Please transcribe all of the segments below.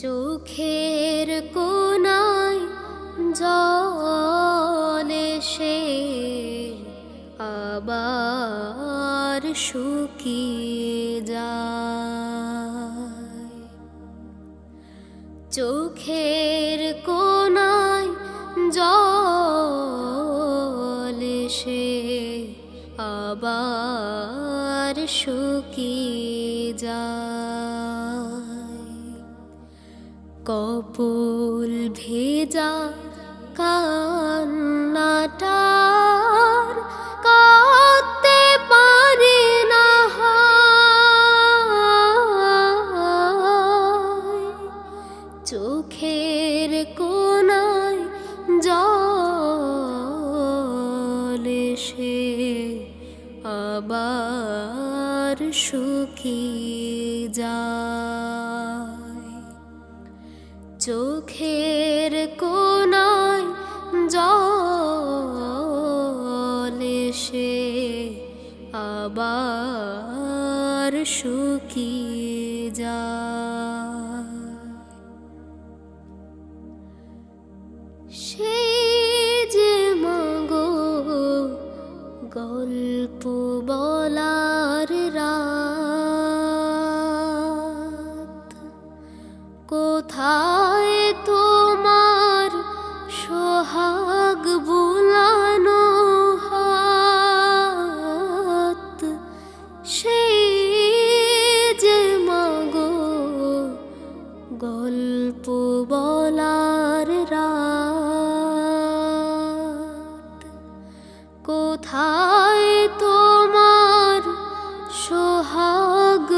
চোখের কোনায় জল এসে আবার শুকিয়ে যায়। চোখের কোনায় জল এসে আবার শুকিয়ে যায়। কপল ভেজা কান্নাটার কাঁদতে পারে না চোখের কোনায় জল এসে আবার শুকিয়ে যায়। চোখের কোনায় জলে সে আবার শুকিয়ে যায়। গল্প বলার রাত। কোথায় তোমার সোহাগ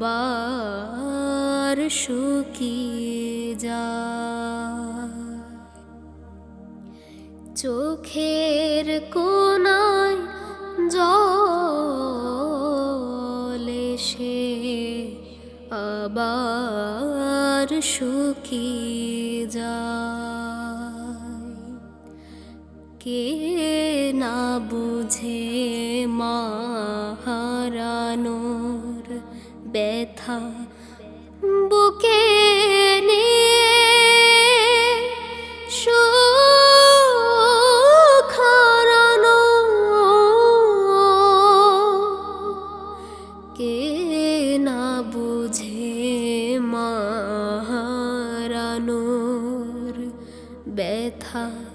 আবার শুকিয়ে যায়। চোখের কোনায় জল এসে আবার শুকিয়ে যায়। কে না বুঝে মাহারানোর ব্যথা বুকে কে না বুঝে ব্যথা।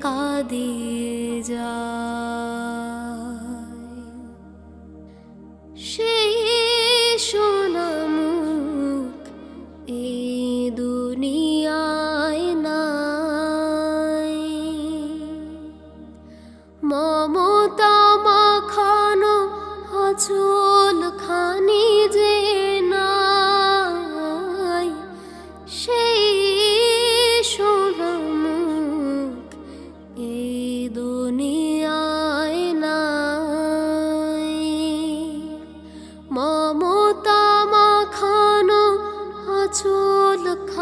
নীরবে কাঁদিয়ে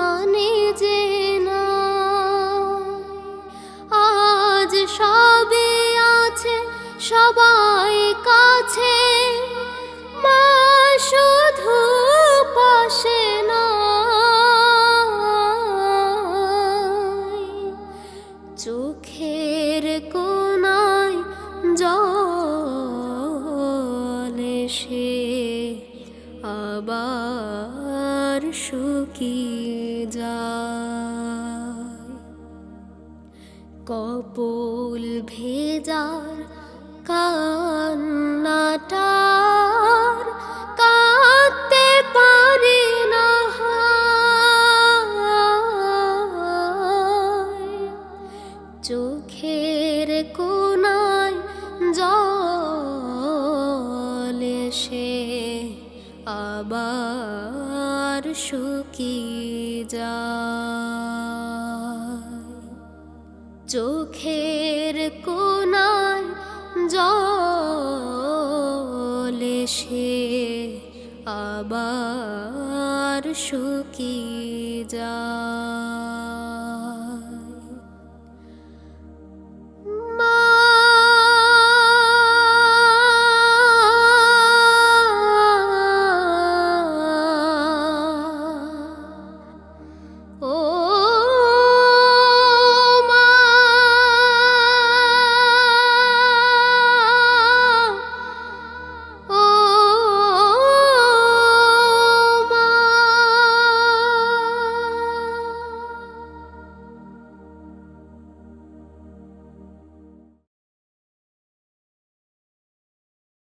খানি যে না আজ সবে আছে সবাই কাছে। শুধু পাশে নাই। চোখের এসে আবার শুকিয়ে যায় কপোল ভেজার কান্নাটার কাঁদতে পারে না। চোখের কোনায় জল সে আবার শুকিয়ে যায়। চোখের কোনায় জলে সে আবার শুকিয়ে যায়। ও